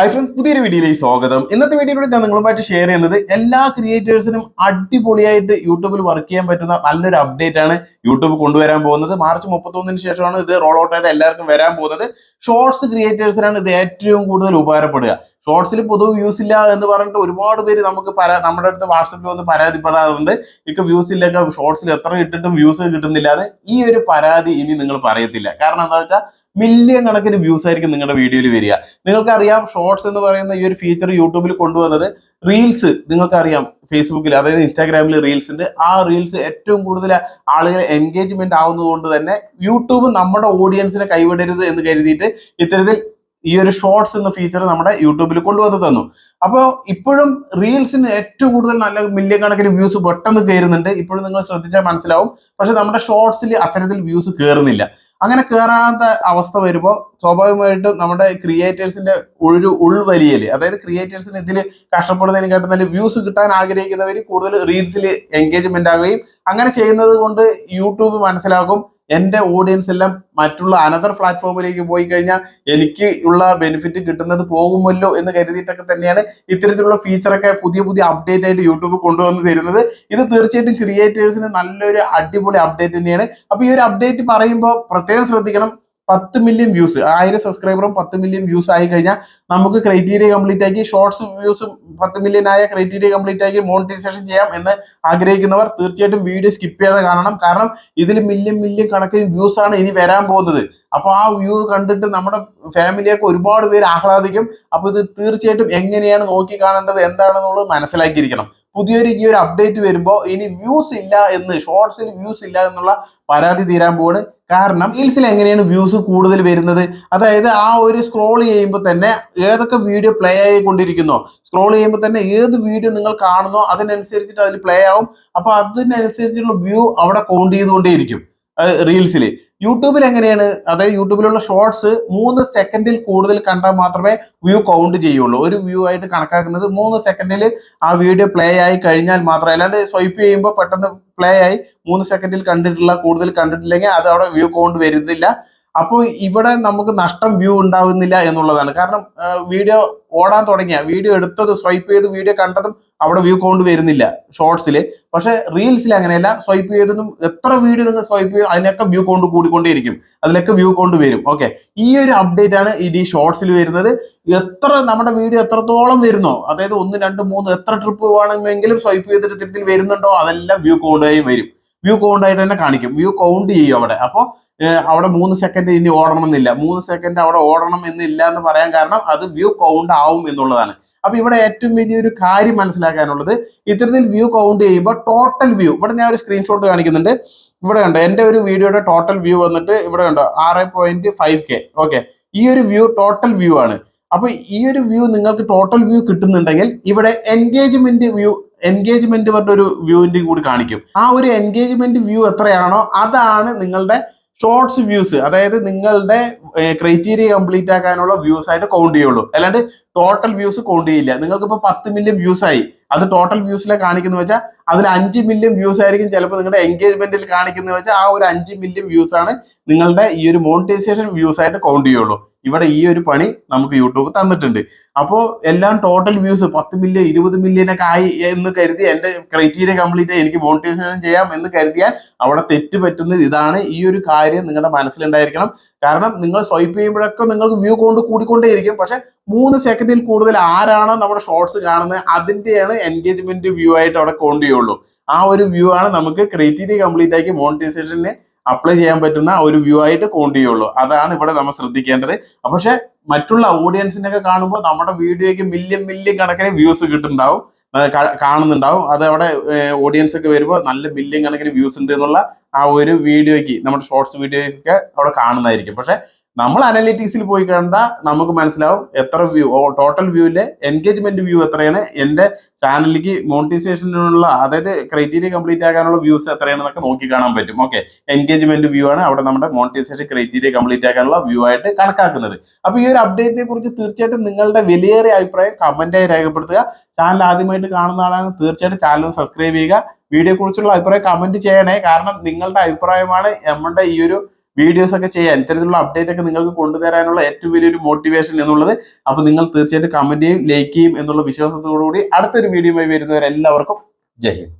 Hi friends പുതിയൊരു വീഡിയോയിലേക്ക് സ്വാഗതം. ഇന്നത്തെ വീഡിയോയിലൂടെ ഞാൻ നിങ്ങളുമായിട്ട് ഷെയർ ചെയ്യുന്നത് എല്ലാ ക്രിയേറ്റേഴ്സിനും അടിപൊളിയായിട്ട് യൂട്യൂബിൽ വർക്ക് ചെയ്യാൻ പറ്റുന്ന നല്ലൊരു അപ്ഡേറ്റ് ആണ് യൂട്യൂബ് കൊണ്ടുവരാൻ പോകുന്നത്. മാർച്ച് മുപ്പത്തൊന്നിന് ശേഷമാണ് ഇത് റോൾ ഔട്ട് ആയിട്ട് എല്ലാവർക്കും വരാൻ പോകുന്നത്. ഷോർട്സ് ക്രിയേറ്റേഴ്സിനാണ് ഇത് ഏറ്റവും കൂടുതൽ ഉപകാരപ്പെടുക. ഷോർട്സിൽ പൊതുവെ വ്യൂസ് ഇല്ല എന്ന് പറഞ്ഞിട്ട് ഒരുപാട് പേര് നമുക്ക് പരാ നമ്മുടെ അടുത്ത് വാട്സപ്പിൽ വന്ന് പരാതിപ്പെടാറുണ്ട്. ഇപ്പൊ വ്യൂസ് ഇല്ലൊക്കെ ഷോർട്സിൽ എത്ര ഇട്ടിട്ടും വ്യൂസ് കിട്ടുന്നില്ല എന്ന് ഈ ഒരു പരാതി ഇനി നിങ്ങൾ പറയത്തില്ല. കാരണം എന്താ വെച്ചാൽ മില്യൺ കണക്കിന് വ്യൂസ് ആയിരിക്കും നിങ്ങളുടെ വീഡിയോയിൽ വരിക. നിങ്ങൾക്കറിയാം ഷോർട്സ് എന്ന് പറയുന്ന ഈ ഒരു ഫീച്ചർ യൂട്യൂബിൽ കൊണ്ടുവന്നത് റീൽസ് നിങ്ങൾക്കറിയാം ഫേസ്ബുക്കിൽ അതായത് ഇൻസ്റ്റാഗ്രാമിൽ ഉണ്ട്. ആ റീൽസ് ഏറ്റവും കൂടുതൽ ആളുകൾ എൻഗേജ്മെന്റ് ആവുന്നതുകൊണ്ട് തന്നെ യൂട്യൂബ് നമ്മുടെ ഓഡിയൻസിനെ കൈവിടരുത് എന്ന് കരുതിയിട്ട് ഇത്തരത്തിൽ ഈ ഒരു ഷോർട്സ് എന്ന ഫീച്ചർ നമ്മുടെ യൂട്യൂബിൽ കൊണ്ടുവന്ന് തന്നു. അപ്പോൾ ഇപ്പോഴും റീൽസിന് ഏറ്റവും കൂടുതൽ നല്ല മില്യൺ കണക്കിന് വ്യൂസ് പെട്ടെന്ന് കയറുന്നുണ്ട്. ഇപ്പോഴും നിങ്ങൾ ശ്രദ്ധിച്ചാൽ മനസ്സിലാവും. പക്ഷെ നമ്മുടെ ഷോർട്സിൽ അത്തരത്തിൽ വ്യൂസ് കയറുന്നില്ല അങ്ങനെ കയറാത്ത അവസ്ഥ വരുമ്പോൾ സ്വാഭാവികമായിട്ടും നമ്മുടെ ക്രിയേറ്റേഴ്സിന്റെ ഒരു ഉൾവലിയൽ അതായത് ക്രിയേറ്റേഴ്സിന് ഇതിൽ കഷ്ടപ്പെടുന്നതിനെക്കാട്ടും നല്ല വ്യൂസ് കിട്ടാൻ ആഗ്രഹിക്കുന്നവർ കൂടുതൽ റീൽസിൽ എൻഗേജ്മെന്റ് ആകുകയും അങ്ങനെ ചെയ്യുന്നത് കൊണ്ട് യൂട്യൂബ് മനസ്സിലാക്കും. എന്റെ ഓഡിയൻസ് എല്ലാം മറ്റുള്ള അനദർ പ്ലാറ്റ്ഫോമിലേക്ക് പോയി കഴിഞ്ഞാൽ എനിക്ക് ഉള്ള ബെനിഫിറ്റ് കിട്ടുന്നത് പോകുമല്ലോ എന്ന് കരുതിയിട്ടൊക്കെ തന്നെയാണ് ഇത്തരത്തിലുള്ള ഫീച്ചറൊക്കെ പുതിയ പുതിയ അപ്ഡേറ്റ് ആയിട്ട് യൂട്യൂബ് കൊണ്ടുവന്ന് തരുന്നത്. ഇത് തീർച്ചയായിട്ടും ക്രിയേറ്റേഴ്സിന് നല്ലൊരു അടിപൊളി അപ്ഡേറ്റ് തന്നെയാണ്. അപ്പോൾ ഈ ഒരു അപ്ഡേറ്റ് പറയുമ്പോൾ പ്രത്യേകം ശ്രദ്ധിക്കണം. പത്ത് മില്യൺ വ്യൂസ് ആയിരം സബ്സ്ക്രൈബറും പത്ത് മില്യൺ വ്യൂസ് ആയി കഴിഞ്ഞാൽ നമുക്ക് ക്രൈറ്റീരിയ കംപ്ലീറ്റ് ആക്കി ഷോർട്സ് വ്യൂസും പത്ത് മില്യൺ ആയ ക്രൈറ്റീരിയ കംപ്ലീറ്റ് ആക്കി മോണിറ്റൈസേഷൻ ചെയ്യാം എന്ന് ആഗ്രഹിക്കുന്നവർ തീർച്ചയായിട്ടും വീഡിയോ സ്കിപ്പ് ചെയ്യാതെ കാണണം. കാരണം ഇതിൽ മില്യൺ മില്യൺ കണക്കിന് വ്യൂസ് ആണ് ഇനി വരാൻ പോകുന്നത്. അപ്പോൾ ആ വ്യൂ കണ്ടിട്ട് നമ്മുടെ ഫാമിലിയൊക്കെ ഒരുപാട് പേര് ആഹ്ലാദിക്കും. അപ്പോൾ ഇത് തീർച്ചയായിട്ടും എങ്ങനെയാണ് നോക്കി കാണേണ്ടത് എന്താണെന്നുള്ളത് മനസ്സിലാക്കിയിരിക്കണം. പുതിയൊരു ഈ ഒരു അപ്ഡേറ്റ് വരുമ്പോൾ ഇനി വ്യൂസ് ഇല്ല എന്ന് ഷോർട്സിൽ വ്യൂസ് ഇല്ല എന്നുള്ള പരാതി തീരാൻ പോവാണ്. കാരണം റീൽസിൽ എങ്ങനെയാണ് വ്യൂസ് കൂടുതൽ വരുന്നത്? അതായത് ആ ഒരു സ്ക്രോൾ ചെയ്യുമ്പോൾ തന്നെ ഏതൊക്കെ വീഡിയോ പ്ലേ ആയിക്കൊണ്ടിരിക്കുന്നോ സ്ക്രോൾ ചെയ്യുമ്പോൾ തന്നെ ഏത് വീഡിയോ നിങ്ങൾ കാണുന്നോ അതിനനുസരിച്ചിട്ട് അതിൽ പ്ലേ ആവും. അപ്പോൾ അതിനനുസരിച്ചുള്ള വ്യൂ അവിടെ കൗണ്ട് ചെയ്തുകൊണ്ടേയിരിക്കും റീൽസിൽ യൂട്യൂബിൽ എങ്ങനെയാണ്? അതായത് യൂട്യൂബിലുള്ള ഷോർട്സ് മൂന്ന് സെക്കൻഡിൽ കൂടുതൽ കണ്ടാൽ മാത്രമേ വ്യൂ കൗണ്ട് ചെയ്യുള്ളൂ. ഒരു വ്യൂ ആയിട്ട് കണക്കാക്കുന്നത് മൂന്ന് സെക്കൻഡിൽ ആ വീഡിയോ പ്ലേ ആയി കഴിഞ്ഞാൽ മാത്രമേ അല്ലാണ്ട് സ്വൈപ്പ് ചെയ്യുമ്പോൾ പെട്ടെന്ന് പ്ലേ ആയി മൂന്ന് സെക്കൻഡിൽ കണ്ടിട്ടുള്ള കൂടുതൽ കണ്ടിട്ടില്ലെങ്കിൽ അത് അവിടെ വ്യൂ കൗണ്ട് വരുന്നില്ല. അപ്പോൾ ഇവിടെ നമുക്ക് നഷ്ടം വ്യൂ ഉണ്ടാവുന്നില്ല എന്നുള്ളതാണ്. കാരണം വീഡിയോ ഓടാൻ തുടങ്ങിയ. വീഡിയോ എടുത്തത് സ്വൈപ്പ് ചെയ്ത് വീഡിയോ കണ്ടതും അവിടെ വ്യൂ കൗണ്ട് വരുന്നില്ല ഷോർട്സിൽ പക്ഷേ റീൽസിൽ അങ്ങനെയല്ല. സ്വൈപ്പ് ചെയ്തതും എത്ര വീഡിയോ നിങ്ങൾ സ്വൈപ്പ് ചെയ്യും അതിനൊക്കെ വ്യൂ കൗണ്ട് കൂടിക്കൊണ്ടേയിരിക്കും. അതിലൊക്കെ വ്യൂ കൗണ്ട് വരും. ഓക്കെ ഈ ഒരു അപ്ഡേറ്റ് ആണ് ഇനി ഷോർട്സിൽ വരുന്നത്. എത്ര നമ്മുടെ വീഡിയോ എത്രത്തോളം വരുന്നോ അതായത് ഒന്ന് രണ്ട് മൂന്ന് എത്ര ട്രിപ്പ് വേണമെങ്കിലും സ്വൈപ്പ് ചെയ്തിട്ട് ഇത്തരത്തിൽ വരുന്നുണ്ടോ അതെല്ലാം വ്യൂ കൗണ്ടായി വരും. വ്യൂ കൗണ്ട് ആയിട്ട് തന്നെ കാണിക്കും. വ്യൂ കൗണ്ട് ചെയ്യും അവിടെ. അപ്പോൾ അവിടെ മൂന്ന് സെക്കൻഡ് ഇനി ഓടണം എന്നില്ല മൂന്ന് സെക്കൻഡ് അവിടെ ഓടണം എന്നില്ല എന്ന് പറയാൻ കാരണം അത് വ്യൂ കൗണ്ട് ആവും എന്നുള്ളതാണ്. അപ്പൊ ഇവിടെ ഏറ്റവും വലിയൊരു കാര്യം മനസ്സിലാക്കാനുള്ളത് ഇത്തരത്തിൽ വ്യൂ കൗണ്ട് ചെയ്യുമ്പോൾ ടോട്ടൽ വ്യൂ ഇവിടെ ഞാൻ ഒരു സ്ക്രീൻഷോട്ട് കാണിക്കുന്നുണ്ട്. ഇവിടെ കണ്ടോ എന്റെ ഒരു വീഡിയോയുടെ ടോട്ടൽ വ്യൂ വന്നിട്ട് ഇവിടെ കണ്ടോ ആറ് പോയിന്റ് ഫൈവ് കെ ഓക്കെ ഈ ഒരു വ്യൂ ടോട്ടൽ വ്യൂ ആണ്. അപ്പൊ ഈ ഒരു വ്യൂ നിങ്ങൾക്ക് ടോട്ടൽ വ്യൂ കിട്ടുന്നുണ്ടെങ്കിൽ ഇവിടെ എൻഗേജ്മെന്റ് വ്യൂ എൻഗേജ്മെന്റ് പറഞ്ഞ ഒരു വ്യൂവിന്റെ കൂടി കാണിക്കും. ആ ഒരു എൻഗേജ്മെന്റ് വ്യൂ എത്രയാണോ അതാണ് നിങ്ങളുടെ ഷോർട്സ് വ്യൂസ് അതായത് നിങ്ങളുടെ ക്രൈറ്റീരിയ കംപ്ലീറ്റ് ആക്കാനുള്ള വ്യൂസ് ആയിട്ട് കൗണ്ട് ചെയ്യുള്ളൂ. അല്ലാണ്ട് ടോട്ടൽ വ്യൂസ് കൗണ്ട് ചെയ്യില്ല. നിങ്ങൾക്ക് ഇപ്പൊ പത്ത് മില്യൺ വ്യൂസ് ആയി. അത് ടോട്ടൽ വ്യൂസിലെ കാണിക്കുന്ന വെച്ചാൽ അതിൽ അഞ്ച് മില്യൺ വ്യൂസ് ആയിരിക്കും ചിലപ്പോൾ നിങ്ങളുടെ എൻഗേജ്മെന്റിൽ കാണിക്കുന്ന വെച്ചാൽ ആ ഒരു അഞ്ച് മില്യൺ വ്യൂസ് ആണ് നിങ്ങളുടെ ഈ ഒരു മോണിറ്റൈസേഷൻ വ്യൂസ് ആയിട്ട് കൗണ്ട് ചെയ്യുള്ളൂ. ഇവിടെ ഈ ഒരു പണി നമുക്ക് യൂട്യൂബ് തന്നിട്ടുണ്ട്. അപ്പോൾ എല്ലാം ടോട്ടൽ വ്യൂസ് പത്ത് മില്യൺ ഇരുപത് മില്യൺ ഒക്കെ ആയി എന്ന് കരുതി എന്റെ ക്രൈറ്റീരിയ കംപ്ലീറ്റ് ആയി എനിക്ക് മോണിറ്റൈസേഷൻ ചെയ്യാം എന്ന് കരുതിയാൽ അവിടെ തെറ്റ് പറ്റുന്നത് ഇതാണ്. ഈ ഒരു കാര്യം നിങ്ങളുടെ മനസ്സിലുണ്ടായിരിക്കണം. കാരണം നിങ്ങൾ സ്വൈപ്പ് ചെയ്യുമ്പോഴൊക്കെ നിങ്ങൾക്ക് വ്യൂ കൊണ്ട് കൂടിക്കൊണ്ടേയിരിക്കും. പക്ഷെ മൂന്ന് സെക്കൻഡിൽ കൂടുതൽ ആരാണോ നമ്മുടെ ഷോർട്സ് കാണുന്നത് അതിന്റെയാണ് എൻഗേജ്മെന്റ് വ്യൂ ആയിട്ട് അവിടെ കൊണ്ടുപോയുള്ളൂ. ആ ഒരു വ്യൂ ആണ് നമുക്ക് ക്രൈറ്റീരിയ കംപ്ലീറ്റ് ആക്കി മോണിറ്റൈസേഷന് അപ്ലൈ ചെയ്യാൻ പറ്റുന്ന ഒരു വ്യൂ ആയിട്ട് കൗണ്ട് ചെയ്യുള്ളൂ. അതാണ് ഇവിടെ നമ്മൾ ശ്രദ്ധിക്കേണ്ടത്. പക്ഷെ മറ്റുള്ള ഓഡിയൻസിനൊക്കെ കാണുമ്പോൾ നമ്മുടെ വീഡിയോയ്ക്ക് മില്യൺ മില്യൺ കണക്കിന് വ്യൂസ് കിട്ടുന്നുണ്ടാവും. കാണുന്നുണ്ടാവും. അത് അവിടെ ഓഡിയൻസ് ഒക്കെ വരുമ്പോൾ നല്ല മില്യൺ കണക്കിന് വ്യൂസ് ഉണ്ട് എന്നുള്ള ആ ഒരു വീഡിയോയ്ക്ക് നമ്മുടെ ഷോർട്സ് വീഡിയോയ്ക്ക് അവിടെ കാണുന്നതായിരിക്കും. പക്ഷെ നമ്മൾ അനലിറ്റിക്സിൽ പോയി കണ്ടാൽ നമുക്ക് മനസ്സിലാവും എത്ര വ്യൂ ടോട്ടൽ വ്യൂവിലെ എൻഗേജ്മെന്റ് വ്യൂ എത്രയാണ് എന്റെ ചാനലിലേക്ക് മോണിറ്റൈസേഷനുള്ള അതായത് ക്രൈറ്റീരിയ കംപ്ലീറ്റ് ആകാനുള്ള വ്യൂസ് എത്രയാണെന്നൊക്കെ നോക്കി കാണാൻ പറ്റും. ഓക്കെ എൻഗേജ്മെന്റ് വ്യൂ ആണ് അവിടെ നമ്മുടെ മോണിറ്റൈസേഷൻ ക്രൈറ്റീരിയ കംപ്ലീറ്റ് ആക്കാനുള്ള വ്യൂ ആയിട്ട് കണക്കാക്കുന്നത്. അപ്പൊ ഈ ഒരു അപ്ഡേറ്റിനെ കുറിച്ച് തീർച്ചയായിട്ടും നിങ്ങളുടെ വിലയേറിയ അഭിപ്രായം കമന്റായി രേഖപ്പെടുത്തുക. ചാനൽ ആദ്യമായിട്ട് കാണുന്ന ആളാണ് തീർച്ചയായിട്ടും ചാനൽ സബ്സ്ക്രൈബ് ചെയ്യുക. വീഡിയോ കുറിച്ചുള്ള അഭിപ്രായം കമന്റ് ചെയ്യണേ. കാരണം നിങ്ങളുടെ അഭിപ്രായമാണ് നമ്മുടെ ഈ ഒരു വീഡിയോസ് ഒക്കെ ചെയ്യാൻ ഇത്തരത്തിലുള്ള അപ്ഡേറ്റ് ഒക്കെ നിങ്ങൾക്ക് കൊണ്ടുതരാനുള്ള ഏറ്റവും വലിയൊരു മോട്ടിവേഷൻ എന്നുള്ളത് അപ്പൊ നിങ്ങൾ തീർച്ചയായിട്ടും കമന്റ് ചെയ്യും ലൈക്ക് ചെയ്യും എന്നുള്ള വിശ്വാസത്തോടു കൂടി അടുത്തൊരു വീഡിയോയുമായി വരുന്നവരെല്ലാവർക്കും ജയ് ഹിന്ദ്.